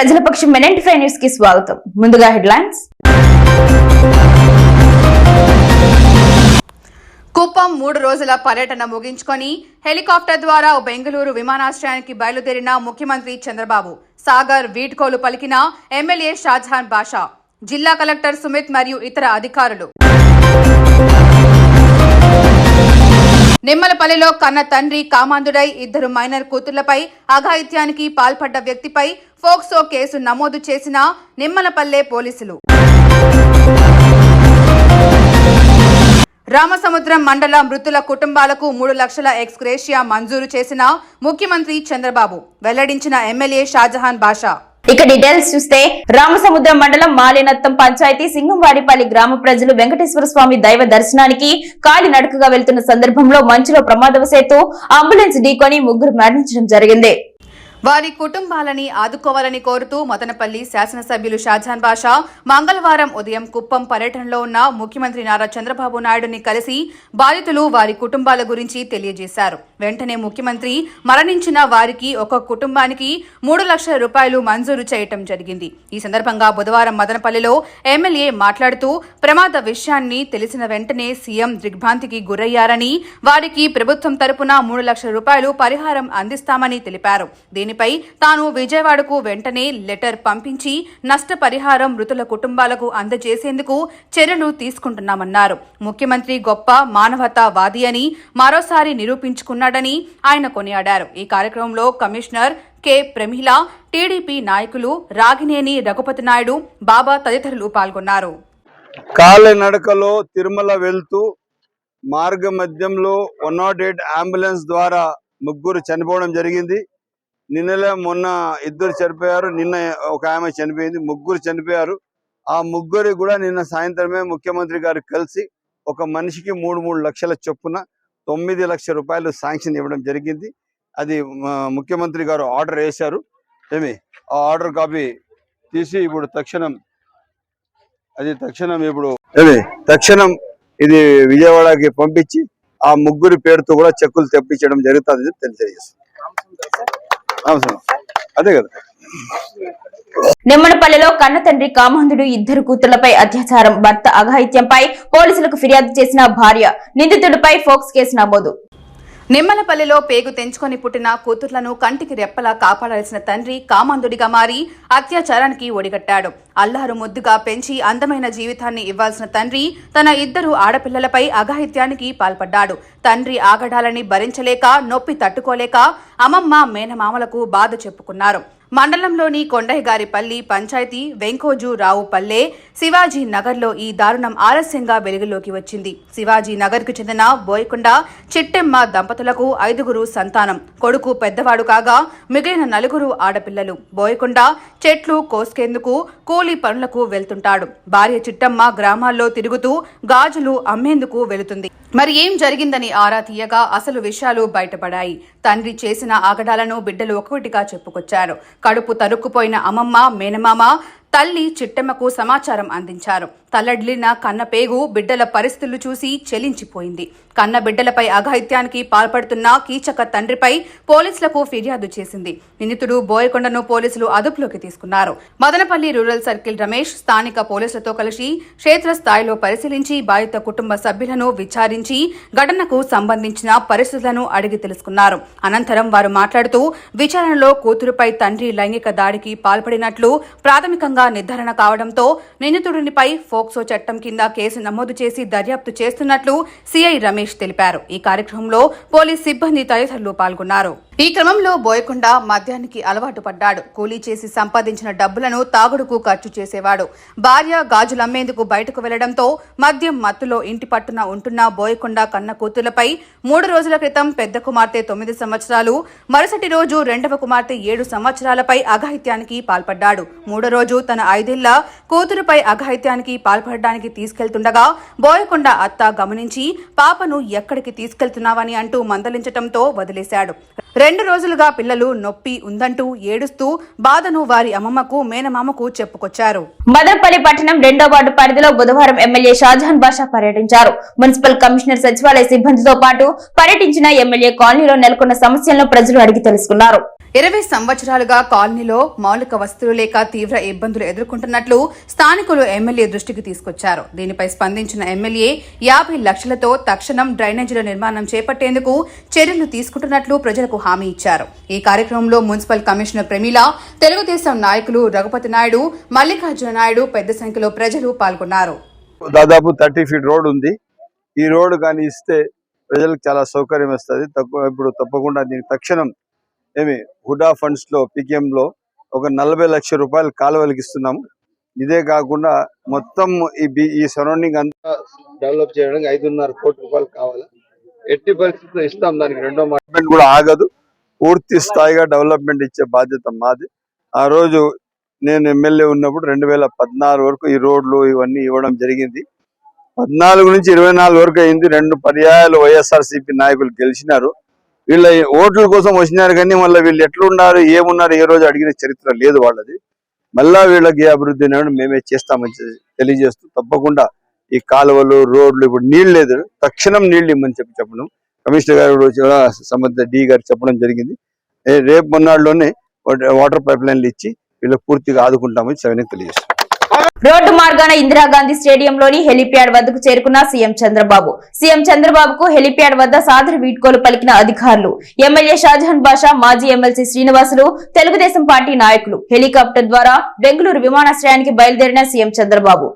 ప్రజల పక్షం మెనెంటిఫై న్యూస్కి స్వాగతం. ముందుగా హెడ్లైన్స్. కుప్పం మూడు రోజుల పర్యటన ముగించుకొని హెలికాప్టర్ ద్వారా బెంగళూరు విమానాశ్రయానికి బయలుదేరిన ముఖ్యమంత్రి చంద్రబాబు సాగర్ వీడ్కోలు పలికిన ఎమ్మెల్యే షాజహాన్ బాషా జిల్లా కలెక్టర్ సుమిత్ మరియు ఇతర అధికారులు. నిమ్మలపల్లిలో కన్న తండ్రి కామాంధుడై ఇద్దరు మైనర్ కూతుళ్ళపై అఘాయిత్యానికి పాల్పడ్డ వ్యక్తిపై ఫోక్సో కేసు నమోదు చేసిన నిమ్మలపల్లె పోలీసులు. రామసముద్రం మండల మృతుల కుటుంబాలకు మూడు లక్షల ఎక్స్గ్రేషియా మంజూరు చేసిన ముఖ్యమంత్రి చంద్రబాబు వెల్లడించిన ఎమ్మెల్యే షాజహాన్ బాషా. ఇక డీటెయిల్స్ చూస్తే రామసముద్రం మండలం మాలినత్తం పంచాయతీ సింగంవాడిపల్లి గ్రామ ప్రజలు వెంకటేశ్వర స్వామి దైవ దర్శనానికి కాలి నడకగా వెళ్తున్న సందర్భంలో మంచులో ప్రమాదవశాత్తు అంబులెన్స్ ఢీకొని ముగ్గురు మరణించడం జరిగింది. వారి కుటుంబాలని ఆదుకోవాలని కోరుతూ మదనపల్లి శాసనసభ్యులు షాజాన్ బాషా మంగళవారం ఉదయం కుప్పం పర్యటనలో ఉన్న ముఖ్యమంత్రి నారా చంద్రబాబు నాయుడుని కలిసి బాధితులు వారి కుటుంబాల గురించి తెలియజేశారు. వెంటనే ముఖ్యమంత్రి మరణించిన వారికి ఒక కుటుంబానికి మూడు లక్షల రూపాయలు మంజూరు చేయటం జరిగింది. ఈ సందర్భంగా బుధవారం మదనపల్లిలో ఎమ్మెల్యే మాట్లాడుతూ ప్రమాద విషయాన్ని తెలిసిన వెంటనే సీఎం దిగ్భ్రాంతికి గురయ్యారని వారికి ప్రభుత్వం తరపున మూడు లక్షల రూపాయలు పరిహారం అందిస్తామని తెలిపారు. దీని దీనిపై తాను విజయవాడకు వెంటనే లెటర్ పంపించి నష్టపరిహారం మృతుల కుటుంబాలకు అందజేసేందుకు చర్యలు తీసుకుంటున్నామన్నారు. ముఖ్యమంత్రి గొప్ప మానవతావాది అని మరోసారి నిరూపించుకున్నాడని ఆయన కొనియాడారు. ఈ కార్యక్రమంలో కమిషనర్ కె. ప్రమీల టీడీపీ నాయకులు రాగినేని రఘుపతి నాయుడు బాబా తదితరులు పాల్గొన్నారు. కాలినడకలో తిరుమల వెళ్తూ మార్గ మధ్యంలో వన్ నాట్ ఎయిట్ అంబులెన్స్ ద్వారా ముగ్గురు చనిపోవడం జరిగింది. నిన్నలే మొన్న ఇద్దరు చనిపోయారు. నిన్న ఒక ఆమె చనిపోయింది ముగ్గురు చనిపోయారు. ఆ ముగ్గురు కూడా నిన్న సాయంత్రమే ముఖ్యమంత్రి గారు కలిసి ఒక మనిషికి మూడు మూడు లక్షల చొప్పున తొమ్మిది లక్షల రూపాయలు శాంక్షన్ ఇవ్వడం జరిగింది. అది ముఖ్యమంత్రి గారు ఆర్డర్ వేశారు. ఏమి? ఆ ఆర్డర్ కాపీ తీసి ఇప్పుడు తక్షణం అది తక్షణం ఇప్పుడు ఏమి? తక్షణం ఇది విజయవాడకి పంపించి ఆ ముగ్గురి పేరుతో కూడా చెక్కులు తెప్పించడం జరుగుతుంది తెలియజేస్తుంది అవసరం. అదే కదా. నిమ్మనపల్లిలో కన్న తండ్రి కామాంధుడు ఇద్దరు కూతుళ్ళపై అత్యాచారం భర్త అఘాయిత్యంపై పోలీసులకు ఫిర్యాదు చేసిన భార్య నిందితుడిపై ఫోక్స్ కేసు నమోదు. నిమ్మలపల్లిలో పేగు తెంచుకొని పుట్టిన కూతుర్లను కంటికి రెప్పలా కాపాడాల్సిన తండ్రి కామందుడిగా మారి అత్యాచారానికి ఒడిగట్టాడు. అల్లారు ముద్దుగా పెంచి అందమైన జీవితాన్ని ఇవ్వాల్సిన తండ్రి తన ఇద్దరు ఆడపిల్లలపై అఘాయిత్యానికి పాల్పడ్డాడు. తండ్రి ఆగడాలని భరించలేక నొప్పి తట్టుకోలేక అమ్మమ్మ మేనమామలకు బాధ చెప్పుకున్నారు. మండలంలోని కొండయ్యగారిపల్లి పంచాయతీ వెంకోజు రావుపల్లె శివాజీ నగర్లో ఈ దారుణం ఆలస్యంగా వెలుగులోకి వచ్చింది. శివాజీ నగర్కు చెందిన బోయకొండ చిట్టెమ్మ దంపతులకు ఐదుగురు సంతానం. కొడుకు పెద్దవాడు కాగా మిగిలిన నలుగురు ఆడపిల్లలు. బోయకొండ చెట్లు కోసుకేందుకు కూలీ పనులకు వెళ్తుంటాడు. భార్య చిట్టమ్మ గ్రామాల్లో తిరుగుతూ గాజులు అమ్మేందుకు వెళుతుంది. మరి ఏం జరిగిందని ఆరా తీయగా అసలు విషయాలు బయటపడాయి. తండ్రి చేసిన ఆగడాలను బిడ్డలు ఒక్కొక్కటిగా చెప్పుకొచ్చారు. కడుపు తరుక్కుపోయిన అమ్మమ్మ మేనమామ తల్లి చిట్టెమ్మకు సమాచారం అందించారు. తల్లడిల్లిన కన్న పేగు బిడ్డల పరిస్థితులు చూసి చెలించిపోయింది. కన్న బిడ్డలపై అఘాయిత్యానికి పాల్పడుతున్న కీచక తండ్రిపై పోలీసులకు ఫిర్యాదు చేసింది. నిందితుడు బోయకొండను పోలీసులు అదుపులోకి తీసుకున్నారు. మదనపల్లి రూరల్ సర్కిల్ రమేష్ స్థానిక పోలీసులతో కలిసి క్షేత్రస్థాయిలో పరిశీలించి బాధిత కుటుంబ సభ్యులను విచారించి ఘటనకు సంబంధించిన పరిస్థితులను అడిగి తెలుసుకున్నారు. అనంతరం వారు మాట్లాడుతూ విచారణలో కూతురుపై తండ్రి లైంగిక దాడికి పాల్పడినట్లు ప్రాథమికంగా నిర్ధారణ కావడంతో నిందితుడినిపై ఫోక్సో చట్టం కింద కేసు నమోదు చేసి దర్యాప్తు చేస్తున్నట్లు సిఐ రమేష్ తెలిపారు. ఈ కార్యక్రమంలో పోలీస్ సిబ్బంది తదితరులు పాల్గొన్నారు. ఈ క్రమంలో బోయకొండ మద్యానికి అలవాటు పడ్డాడు. కూలీ చేసి సంపాదించిన డబ్బులను తాగుడుకు ఖర్చు చేసేవాడు. భార్య గాజులమ్మేందుకు బయటకు వెళ్ళడంతో మద్యం మత్తులో ఇంటి పట్టున ఉంటున్న బోయకొండ కన్న కూతులపై మూడు రోజుల క్రితం పెద్ద కుమార్తె తొమ్మిది సంవత్సరాలు మరుసటి రోజు రెండవ కుమార్తె ఏడు సంవత్సరాలపై అఘాయిత్యానికి పాల్పడ్డాడు. మూడో రోజు తన ఐదేళ్ళ కూతురుపై అఘాయిత్యానికి పాల్పడడానికి తీసుకెళ్తుండగా బోయకొండ అత్త గమనించి పాపను ఎక్కడికి తీసుకెళ్తున్నావని అంటూ మందలించటంతో వదిలేశాడు. రెండు రోజులుగా పిల్లలు నొప్పి ఉందంటూ ఏడుస్తూ బాధను వారి అమ్మమ్మకు మేనమామకు చెప్పుకొచ్చారు. మదనపల్లి పట్టణం రెండో వార్డు పరిధిలో బుధవారం ఎమ్మెల్యే షాజహాన్ బాషా పర్యటించారు. మున్సిపల్ కమిషనర్ సచివాలయ సిబ్బందితో పాటు పర్యటించిన ఎమ్మెల్యే కాలనీలో నెలకొన్న సమస్యలను ప్రజలు అడిగి తెలుసుకున్నారు. ఇరవై సంవత్సరాలుగా కాలనీలో మౌలిక వసతులు లేక తీవ్ర ఇబ్బందులు ఎదుర్కొంటున్నట్లు స్థానికులు ఎమ్మెల్యే దృష్టికి తీసుకొచ్చారు. దీనిపై స్పందించిన ఎమ్మెల్యే యాభై లక్షలతో తక్షణం డ్రైనేజీల నిర్మాణం చేపట్టేందుకు చర్యలు తీసుకుంటున్నట్లు ప్రజలకు హామీ ఇచ్చారు. ఈ కార్యక్రమంలో మున్సిపల్ కమిషనర్ ప్రమీల తెలుగుదేశం నాయకులు రఘుపతి నాయుడు మల్లికార్జున నాయుడు పెద్ద సంఖ్యలో ప్రజలు పాల్గొన్నారు. దాదాపు థర్టీ ఫీట్ రోడ్ ఉంది. ఈ రోడ్ కానీ ఇస్తే ప్రజలకు చాలా సౌకర్యం వస్తుంది. తక్కువ ఇప్పుడు తప్పకుండా దీనికి తక్షణం ఏమి హుడా ఫండ్స్లో లో ఒక నలభై లక్షల రూపాయలు కాలువలకి ఇస్తున్నాము ఇదే కాకుండా మొత్తం ఈ ఈ సరౌండింగ్ అంతా డెవలప్ చేయడానికి ఐదున్నర కోట్ల రూపాయలు కావాలి. ఎట్టి పరిస్థితుల్లో ఇస్తాం దానికి రెండో మాట. కూడా ఆగదు. పూర్తి స్థాయిగా డెవలప్మెంట్ ఇచ్చే బాధ్యత మాది. ఆ రోజు నేను ఎమ్మెల్యే ఉన్నప్పుడు రెండు వేల పద్నాలుగు వరకు ఈ రోడ్లు ఇవన్నీ ఇవ్వడం జరిగింది. పద్నాలుగు నుంచి ఇరవై నాలుగు వరకు అయింది. రెండు పర్యాయాలు వైఎస్ఆర్ నాయకులు గెలిచినారు. వీళ్ళ ఓట్ల కోసం వచ్చినారు కానీ మళ్ళీ వీళ్ళు ఎట్లున్నారు ఏమున్నారు ఏ రోజు అడిగిన చరిత్ర లేదు వాళ్ళది. మళ్ళా వీళ్ళకి అభివృద్ధి అనేది మేమే చేస్తామని తెలియజేస్తూ తప్పకుండా ఈ కాలువలు రోడ్లు ఇప్పుడు నీళ్ళు లేదు. తక్షణం నీళ్ళు ఇమ్మని చెప్పి చెప్పడం. కమిషనర్ గారు కూడా సంబంధిత డి గారు చెప్పడం జరిగింది. రేపు మొన్నాడులోనే వాటర్ పైప్ లైన్లు ఇచ్చి వీళ్ళకి పూర్తిగా ఆదుకుంటామని సవిని తెలియజేస్తాం రోడ్డు మార్గాన ఇందిరాగాంధీ స్టేడియంలోని హెలిప్యాడ్ వద్దకు చేరుకున్న సీఎం చంద్రబాబు. సీఎం చంద్రబాబుకు హెలిప్యాడ్ వద్ద సాదర వీడ్కోలు పలికిన అధికారులు. ఎమ్మెల్యే షాజహాన్ బాషా మాజీ ఎమ్మెల్సీ శ్రీనివాసులు తెలుగుదేశం పార్టీ నాయకులు. హెలికాప్టర్ ద్వారా బెంగళూరు విమానాశ్రయానికి బయలుదేరిన సీఎం చంద్రబాబు.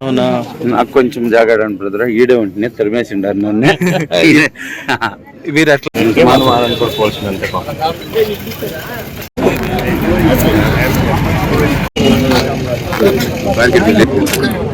అవునా? నాకు కొంచెం జాగ్రత్త బ్రదర్. ఈడే ఉంటున్నా తరిమేసిండారు నన్ను. మీరు అట్లా అంతే సరే ఓకే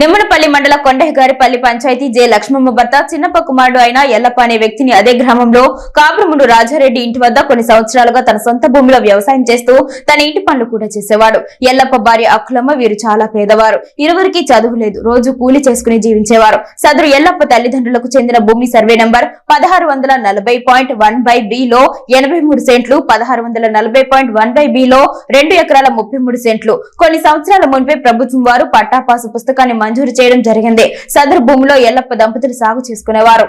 నిమ్మనపల్లి మండల కొండహగారిపల్లి పంచాయతీ జె లక్ష్మమ్మ భర్త చిన్నప్ప కుమారుడు అయిన ఎల్లప్ప అనే వ్యక్తిని అదే గ్రామంలో కాపురముడు రాజారెడ్డి ఇంటి వద్ద కొన్ని సంవత్సరాలుగా తన సొంత భూమిలో వ్యవసాయం చేస్తూ తన ఇంటి పనులు కూడా చేసేవాడు. ఎల్లప్ప భార్య అక్కులమ్మ వీరు చాలా పేదవారు. ఇరువురికి చదువు లేదు. రోజు కూలి చేసుకుని జీవించేవారు. సదరు ఎల్లప్ప తల్లిదండ్రులకు చెందిన భూమి సర్వే నంబర్ పదహారు వందల నలభై పాయింట్ వన్ బై బి లో ఎనభై మూడు సెంట్లు పదహారు వందల నలభై పాయింట్ వన్ బై బి లో రెండు ఎకరాల ముప్పై మూడు సెంట్లు. కొన్ని సంవత్సరాల మున్పే ప్రభుత్వం వారు పట్టాపాసు పుస్తకాన్ని మంజూరు చేయడం జరిగింది. సదరు భూమిలో ఎల్లప్ప దంపతులు సాగు చేసుకునేవారు.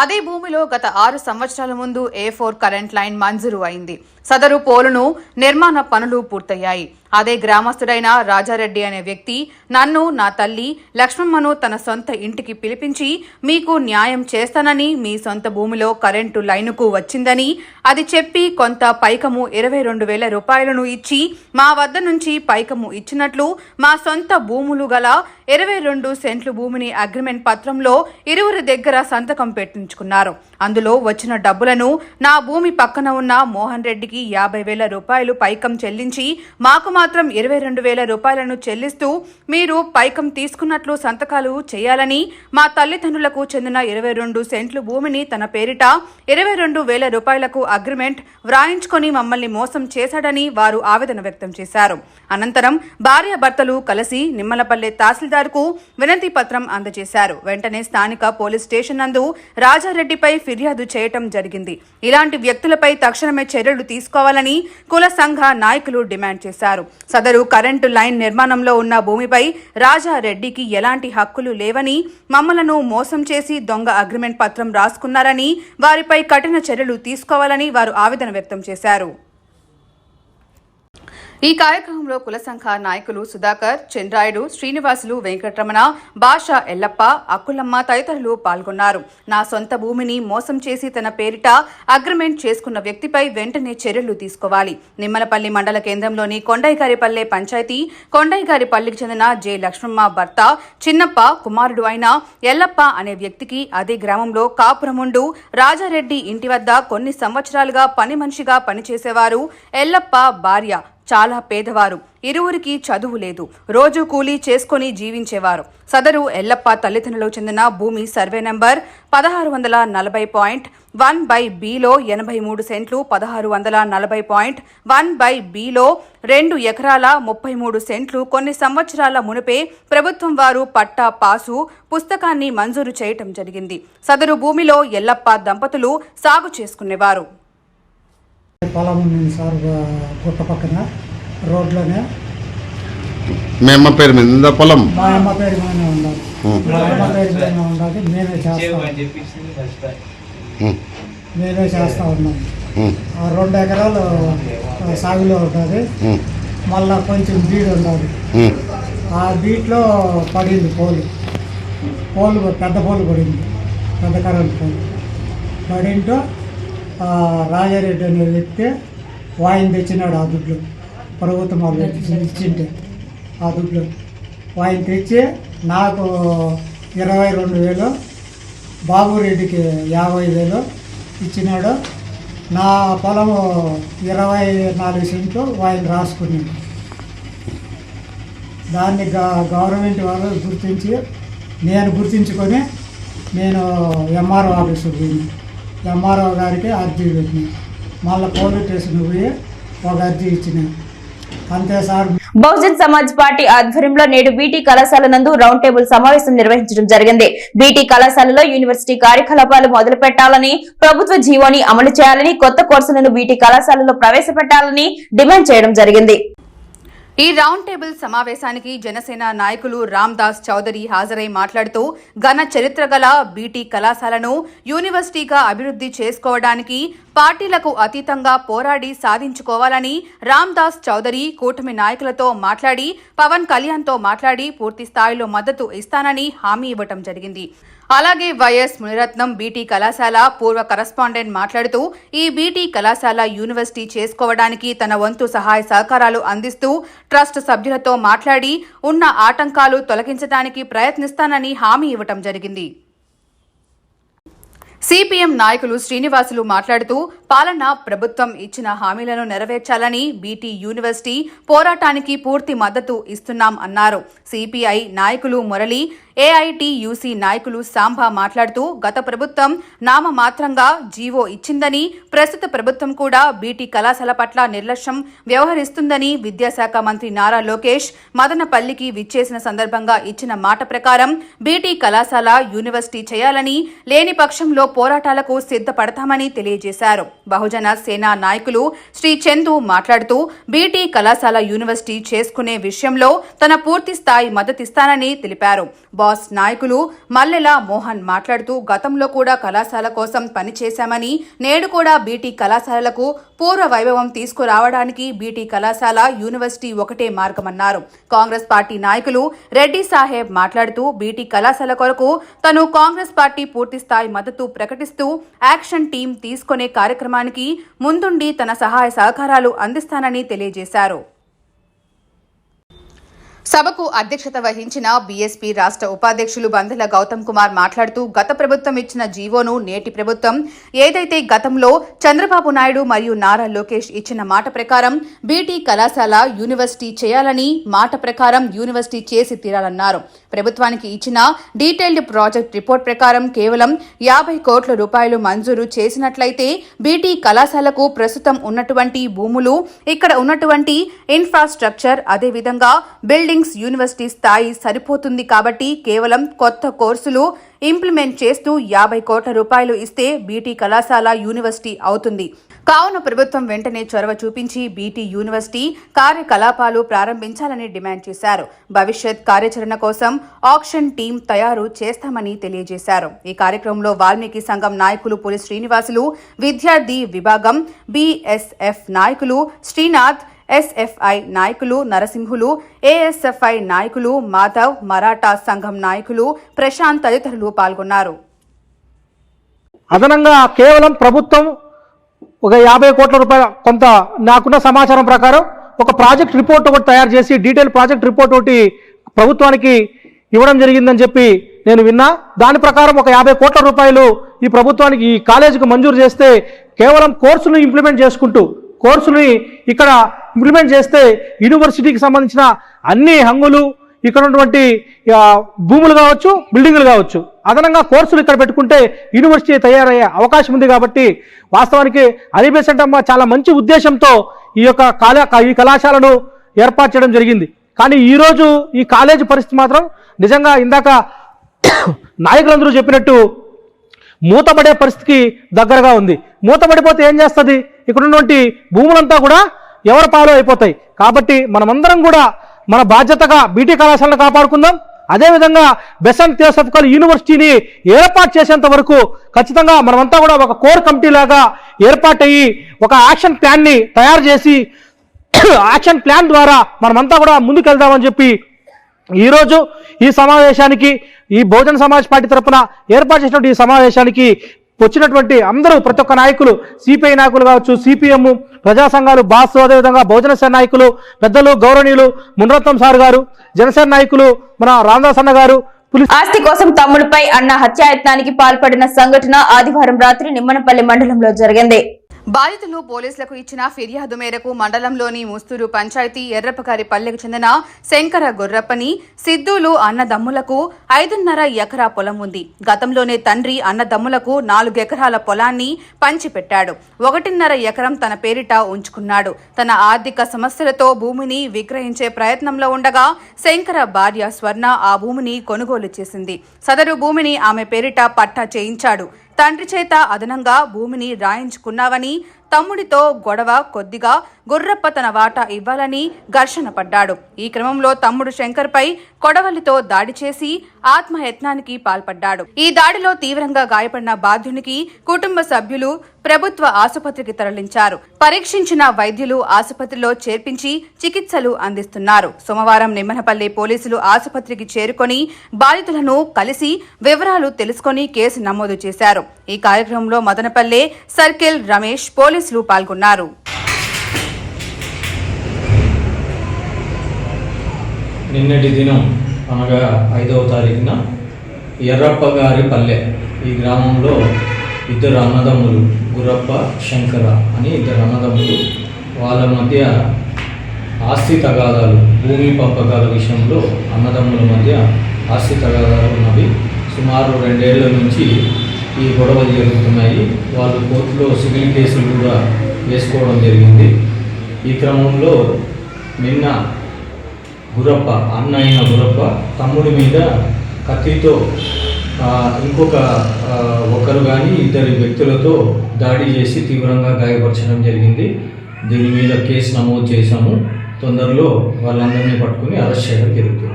అదే భూమిలో గత ఆరు సంవత్సరాల ముందు ఏ ఫోర్ కరెంట్ లైన్ మంజూరు అయింది. సదరు పోలును నిర్మాణ పనులు పూర్తయ్యాయి. అదే గ్రామస్తుడైన రాజారెడ్డి అనే వ్యక్తి నన్ను నా తల్లి లక్ష్మమ్మను తన సొంత ఇంటికి పిలిపించి మీకు న్యాయం చేస్తానని మీ సొంత భూమిలో కరెంటు లైనుకు వచ్చిందని అది చెప్పి కొంత పైకము ఇరవై రెండు వేల రూపాయలను ఇచ్చి మా వద్ద నుంచి పైకము ఇచ్చినట్లు మా సొంత భూములు గల ఇరవై రెండు సెంట్లు భూమిని అగ్రిమెంట్ పత్రంలో ఇరువురి దగ్గర సంతకం పెట్టించుకున్నారు. అందులో వచ్చిన డబ్బులను నా భూమి పక్కన ఉన్న మోహన్ రెడ్డికి యాభై వేల రూపాయలు పైకం చెల్లించి మాకు మాత్రం ఇరవై రెండు వేల రూపాయలను చెల్లిస్తూ మీరు పైకం తీసుకున్నట్లు సంతకాలు చేయాలని మా తల్లిదండ్రులకు చెందిన ఇరవై రెండు సెంట్లు భూమిని తన పేరిట ఇరవై రెండు వేల రూపాయలకు అగ్రిమెంట్ వ్రాయించుకొని మమ్మల్ని మోసం చేశాడని వారు ఆవేదన వ్యక్తం చేశారు. అనంతరం భార్యాభర్తలు కలిసి నిమ్మలపల్లె తహసీల్దార్కు వినతి పత్రం అందజేశారు. వెంటనే స్థానిక పోలీస్ స్టేషన్ నందు రాజారెడ్డిపై ఫిర్యాదు చేయటం జరిగింది. ఇలాంటి వ్యక్తులపై తక్షణమే చర్యలు తీసుకోవాలని కుల సంఘ నాయకులు డిమాండ్ చేశారు. సదరు కరెంటు లైన్ నిర్మాణంలో ఉన్న భూమిపై రాజారెడ్డికి ఎలాంటి హక్కులు లేవని మమ్మలను మోసం చేసి దొంగ అగ్రిమెంట్ పత్రం రాసుకున్నారని వారిపై కఠిన చర్యలు తీసుకోవాలని వారు ఆవేదన వ్యక్తం చేశారు. ఈ కార్యక్రమంలో కుల సంఘ నాయకులు సుధాకర్ చంద్రాయుడు శ్రీనివాసులు వెంకటరమణ బాష ఎల్లప్ప అక్కులమ్మ తదితరులు పాల్గొన్నారు. నా సొంత భూమిని మోసం చేసి తన పేరిట అగ్రిమెంట్ చేసుకున్న వ్యక్తిపై వెంటనే చర్యలు తీసుకోవాలి. నిమ్మలపల్లి మండల కేంద్రంలోని కొండైగారిపల్లె పంచాయతీ కొండైగారిపల్లికి చెందిన జె. లక్ష్మమ్మ భర్త చిన్నప్ప కుమారుడు అయిన ఎల్లప్ప అనే వ్యక్తికి అదే గ్రామంలో కాపురముండు రాజారెడ్డి ఇంటి వద్ద కొన్ని సంవత్సరాలుగా పని మనిషిగా పనిచేసేవారు ఎల్లప్ప భార్య. చాలా పేదవారు. ఇరువురికి చదువు లేదు. రోజు కూలీ చేసుకొని జీవించేవారు. సదరు ఎల్లప్ప తల్లిదండ్రులకు చెందిన భూమి సర్వే నంబర్ పదహారు వందల నలభై పాయింట్ వన్ బై బిలో ఎనభై మూడు సెంట్లు పదహారు వందల నలభై పాయింట్ వన్ బై బిలో రెండు ఎకరాల ముప్పై మూడు సెంట్లు కొన్ని సంవత్సరాల మునిపే ప్రభుత్వం వారు పట్టా పాసు పుస్తకాన్ని మంజూరు చేయటం జరిగింది. సదరు భూమిలో ఎల్లప్ప దంపతులు సాగు చేసుకునేవారు. పొలం ఉంది సార్ గుట్ట పక్కన రోడ్లోనే. మీ అమ్మ పేరు మీద ఉందా పొలం? మా అమ్మ పేరు మీదనే ఉండాలి. మా అమ్మ పేరు మీద ఉండాలి. మేమే చేస్తాం ఉం. మేమే చేస్తా ఉన్నాం. ఉం. ఆ రెండు ఎకరాలు సాగులో ఉంటుంది ఉం. మళ్ళా కొంచెం బీడు ఉండాలి. ఉం. ఆ బీట్లో పడింది పోలు. పోలు పెద్ద పోలు పడింది. పెద్ద కరెంట్ పోలు. పడింటూ రాజారెడ్డి అనే వ్యక్తి వాయిన్ తెచ్చినాడు ఆ దుడ్లు ప్రభుత్వం వాళ్ళు ఇచ్చింటే ఆ దుడ్లు వాయిన్ తెచ్చి నాకు ఇరవై రెండు వేలు బాబురెడ్డికి యాభై వేలు ఇచ్చినాడు. నా పొలము ఇరవై నాలుగు సెంట్లు వాయిన్ రాసుకున్నాడు. దాన్ని గ- గవర్నమెంట్ వాళ్ళు గుర్తించి నేను గుర్తించుకొని నేను ఎంఆర్ఓ ఆఫీసుకు పోయింది ఎంఆర్ఓ గారికి అర్జీ పెట్టిన. మళ్ళీ పోలీస్ స్టేషన్ పోయి ఒక అర్జీ ఇచ్చిన. అంతే సార్. బహుజన్ సమాజ్ పార్టీ ఆధ్వర్యంలో నేడు బీటీ కళాశాల నందు రౌండ్ టేబుల్ సమావేశం నిర్వహించడం జరిగింది. బీటీ కళాశాలలో యూనివర్సిటీ కార్యకలాపాలు మొదలు పెట్టాలని ప్రభుత్వ జీవోని అమలు చేయాలని కొత్త కోర్సులను బీటీ కళాశాలలో ప్రవేశపెట్టాలని డిమాండ్ చేయడం జరిగింది. ఈ రౌండ్ టేబుల్ సమావేశానికి జనసేన నాయకులు రామ్ దాస్ చౌదరి హాజరై మాట్లాడుతూ ఘన చరిత్ర గల బీటీ కళాశాలను యూనివర్సిటీగా అభివృద్ధి చేసుకోవడానికి పార్టీలకు అతీతంగా పోరాడి సాధించుకోవాలని రామ్ దాస్ చౌదరి కూటమి నాయకులతో మాట్లాడి పవన్ కళ్యాణ్తో మాట్లాడి పూర్తి స్థాయిలో మద్దతు ఇస్తానని హామీ ఇవ్వటం జరిగింది. అలాగే వైఎస్ మునిరత్నం బీటీ కళాశాల పూర్వ కరస్పాండెంట్ మాట్లాడుతూ ఈ బీటీ కళాశాల యూనివర్సిటీ చేసుకోవడానికి తన వంతు సహాయ సహకారాలు అందిస్తూ ట్రస్ట్ సభ్యులతో మాట్లాడి ఉన్న ఆటంకాలు తొలగించడానికి ప్రయత్నిస్తానని హామీ ఇవ్వటం జరిగింది. సిపిఎం నాయకులు శ్రీనివాసులు మాట్లాడుతూ పాలన ప్రభుత్వం ఇచ్చిన హామీలను నెరవేర్చాలని బీటీ యూనివర్సిటీ పోరాటానికి పూర్తి మద్దతు ఇస్తున్నాం అన్నారు. సిపిఐ నాయకులు మురళి ఏఐటియూసీ నాయకులు సాంబా మాట్లాడుతూ గత ప్రభుత్వం నామమాత్రంగా జీవో ఇచ్చిందని ప్రస్తుత ప్రభుత్వం కూడా బీటీ కళాశాల పట్ల నిర్లక్ష్యం వ్యవహరిస్తుందని విద్యాశాఖ మంత్రి నారా లోకేష్ మదనపల్లికి విచ్చేసిన సందర్భంగా ఇచ్చిన మాట ప్రకారం బీటీ కళాశాల యూనివర్సిటీ చేయాలని లేని పక్షంలో పోరాటాలకు సిద్ధపడతామని తెలియజేశారు. బహుజన సేనా నాయకులు శ్రీ చందు మాట్లాడుతూ బీటీ కళాశాల యూనివర్సిటీ చేసుకునే విషయంలో తన పూర్తి స్థాయి మద్దతిస్తానని తెలిపారు. బాస్ నాయకులు మల్లెల మోహన్ మాట్లాడుతూ గతంలో కూడా కళాశాల కోసం పనిచేశామని నేడు కూడా బీటీ కళాశాలలకు పూర్వ వైభవం తీసుకురావడానికి బీటీ కళాశాల యూనివర్సిటీ ఒకటే మార్గమన్నారు. కాంగ్రెస్ పార్టీ నాయకులు రెడ్డి సాహెబ్ మాట్లాడుతూ బీటీ కళాశాల కొరకు తను కాంగ్రెస్ పార్టీ పూర్తిస్థాయి మద్దతు ప్రకటిస్తూ యాక్షన్ టీం తీసుకునే కార్యక్రమానికి ముందుండి తన సహాయ సహకారాలు అందిస్తానని తెలియజేశారు. సభకు అధ్యక్షత వహించిన బీఎస్పీ రాష్ట్ర ఉపాధ్యక్షులు బంధుల గౌతమ్ కుమార్ మాట్లాడుతూ గత ప్రభుత్వం ఇచ్చిన జీవోను నేటి ప్రభుత్వం ఏదైతే గతంలో చంద్రబాబు నాయుడు మరియు నారా లోకేష్ ఇచ్చిన మాట ప్రకారం బీటీ కళాశాల యూనివర్సిటీ చేయాలని మాట ప్రకారం యూనివర్సిటీ చేసి తీరాలన్నారు. ప్రభుత్వానికి ఇచ్చిన డీటెయిల్డ్ ప్రాజెక్ట్ రిపోర్ట్ ప్రకారం కేవలం యాభై కోట్ల రూపాయలు మంజూరు చేసినట్లయితే బీటీ కళాశాలకు ప్రస్తుతం ఉన్నటువంటి భూములు ఇక్కడ ఉన్నటువంటి ఇన్ఫ్రాస్ట్రక్చర్ అదేవిధంగా బిల్డింగ్స్ యూనివర్సిటీ స్థాయి సరిపోతుంది కాబట్టి కేవలం కొత్త కోర్సులు ఇంప్లిమెంట్ చేస్తూ యాభై కోట్ల రూపాయలు ఇస్తే బీటీ కళాశాల యూనివర్సిటీ అవుతుంది. కావున ప్రభుత్వం వెంటనే చొరవ చూపించి బీటీ యూనివర్సిటీ కార్యకలాపాలు ప్రారంభించాలని డిమాండ్ చేశారు. భవిష్యత్ కార్యాచరణ కోసం ఆక్షన్ టీం తయారు చేస్తామని తెలియజేశారు. ఈ కార్యక్రమంలో వాల్మీకి సంఘం నాయకులు పులి శ్రీనివాసులు విద్యార్థి విభాగం బీఎస్ఎఫ్ నాయకులు శ్రీనాథ్ ఎస్ఎఫ్ఐ నాయకులు నరసింహులు ఏఎస్ఎఫ్ఐ నాయకులు మాధవ్ మరాఠా సంఘం నాయకులు ప్రశాంత్ తదితరులు పాల్గొన్నారు. అదనంగా కేవలం ప్రభుత్వం ఒక యాభై కోట్ల రూపాయల కొంత నాకున్న సమాచారం ప్రకారం ఒక ప్రాజెక్ట్ రిపోర్ట్ ఒకటి తయారు చేసి డీటెయిల్ ప్రాజెక్ట్ రిపోర్ట్ ఒకటి ప్రభుత్వానికి ఇవ్వడం జరిగిందని చెప్పి నేను విన్నా. దాని ప్రకారం ఒక యాభై కోట్ల రూపాయలు ఈ ప్రభుత్వానికి ఈ కాలేజీకి మంజూరు చేస్తే కేవలం కోర్సును ఇంప్లిమెంట్ చేసుకుంటూ కోర్సుని ఇక్కడ ఇంప్లిమెంట్ చేస్తే యూనివర్సిటీకి సంబంధించిన అన్ని హంగులు ఇక్కడ ఉన్నటువంటి భూములు కావచ్చు బిల్డింగులు కావచ్చు అదనంగా కోర్సులు ఇక్కడ పెట్టుకుంటే యూనివర్సిటీ తయారయ్యే అవకాశం ఉంది కాబట్టి వాస్తవానికి అలీబేసెంట్ అమ్మ చాలా మంచి ఉద్దేశంతో ఈ యొక్క కాలే ఈ కళాశాలను ఏర్పాటు చేయడం జరిగింది. కానీ ఈరోజు ఈ కాలేజీ పరిస్థితి మాత్రం నిజంగా ఇందాక నాయకులందరూ చెప్పినట్టు మూతపడే పరిస్థితికి దగ్గరగా ఉంది. మూతపడిపోతే ఏం చేస్తుంది? ఇక్కడ ఉన్నటువంటి భూములంతా కూడా ఎవరి పాలు అయిపోతాయి? కాబట్టి మనమందరం కూడా మన బాధ్యతగా బీటీ కళాశాలను కాపాడుకుందాం. అదేవిధంగా బెసంట్ థియోసఫికల్ యూనివర్సిటీని ఏర్పాటు చేసేంత వరకు ఖచ్చితంగా మనమంతా కూడా ఒక కోర్ కమిటీ లాగా ఏర్పాటయ్యి ఒక యాక్షన్ ప్లాన్ని తయారు చేసి యాక్షన్ ప్లాన్ ద్వారా మనమంతా కూడా ముందుకెళ్దామని చెప్పి ఈరోజు ఈ సమావేశానికి ఈ బహుజన సమాజ్ పార్టీ తరఫున ఏర్పాటు చేసినటువంటి ఈ సమావేశానికి వచ్చినటువంటి అందరూ ప్రతి ఒక్క నాయకులు సిపిఐ నాయకులు కావచ్చు సిపిఎం ప్రజా సంఘాలు బాసు అదేవిధంగా బహుజన సేన నాయకులు పెద్దలు గౌరవనీయులు మునరత్నం సార్ గారు జనసేన నాయకులు మన రామదాస్ అన్న గారు ఆస్తి కోసం తమ్ముడిపై అన్న హత్యాయత్నానికి పాల్పడిన సంఘటన ఆదివారం రాత్రి నిమ్మనపల్లి మండలంలో జరిగింది. బాధితులు పోలీసులకు ఇచ్చిన ఫిర్యాదు మేరకు మండలంలోని ముస్తూరు పంచాయతీ ఎర్రపకారి పల్లెకు చెందిన శంకర గొర్రప్పని సిద్ధులు అన్నదమ్ములకు ఐదున్నర ఎకరా పొలం ఉంది. గతంలోనే తండ్రి అన్నదమ్ములకు నాలుగెకరాల పొలాన్ని పంచిపెట్టాడు. ఒకటిన్నర ఎకరం తన పేరిట ఉంచుకున్నాడు. తన ఆర్థిక సమస్యలతో భూమిని విక్రయించే ప్రయత్నంలో ఉండగా శంకర భార్య స్వర్ణ ఆ భూమిని కొనుగోలు చేసింది. సదరు భూమిని ఆమె పేరిట పట్టా చేయించాడు. తండ్రి చేత అదనంగా భూమిని రాయించుకున్నావని తమ్ముడితో గొడవ కొద్దిగా గుర్రప్ప తన వాటా ఇవ్వాలని ఘర్షణ పడ్డాడు. ఈ క్రమంలో తమ్ముడు శంకర్పై కొడవలితో దాడి చేసి ఆత్మయత్నానికి పాల్పడ్డాడు. ఈ దాడిలో తీవ్రంగా గాయపడిన బాధ్యునికి కుటుంబ సభ్యులు ప్రభుత్వ ఆసుపత్రికి తరలించారు. పరీక్షించిన వైద్యులు ఆసుపత్రిలో చేర్పించి చికిత్సలు అందిస్తున్నారు. సోమవారం నిమ్మనపల్లి పోలీసులు ఆసుపత్రికి చేరుకొని బాధితులను కలిసి వివరాలు తెలుసుకొని కేసు నమోదు చేశారు. ఈ కార్యక్రమంలో మదనపల్లె సర్కిల్ రమేష్ పోలీసులు పాల్గొన్నారు. నిన్నటి దినం అనగా ఐదవ తారీఖున ఎర్రప్ప గారి పల్లె ఈ గ్రామంలో ఇద్దరు అన్నదమ్ములు గురప్ప శంకర అని ఇద్దరు అన్నదమ్ములు వాళ్ళ మధ్య ఆస్తి తగాదాలు భూమి పంపకాల విషయంలో అన్నదమ్ముల మధ్య ఆస్తి తగాదాలు ఉన్నవి. సుమారు రెండేళ్ళ నుంచి ఈ గొడవలు జరుగుతున్నాయి. వాళ్ళు కోర్టులో సివిల్ కేసులు కూడా వేసుకోవడం జరిగింది. ఈ క్రమంలో నిన్న గురప్ప అన్న అయిన గురప్ప తమ్ముడి మీద కత్తితో ఇంకొక ఒకరు కానీ ఇద్దరు వ్యక్తులతో దాడి చేసి తీవ్రంగా గాయపరచడం జరిగింది. దీని మీద కేసు నమోదు చేశాము. తొందరలో వాళ్ళందరినీ పట్టుకుని అరెస్ట్ చేయడం జరుగుతుంది.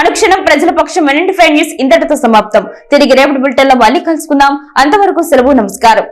అనుక్షణం ప్రజల పక్షం ఎన్ఎంటీ ఫైవ్ న్యూస్ ఇంతటితో సమాప్తం. తిరిగి రేపటి బులెటిన్లో మళ్ళీ కలుసుకుందాం. అంతవరకు సెలవు నమస్కారం.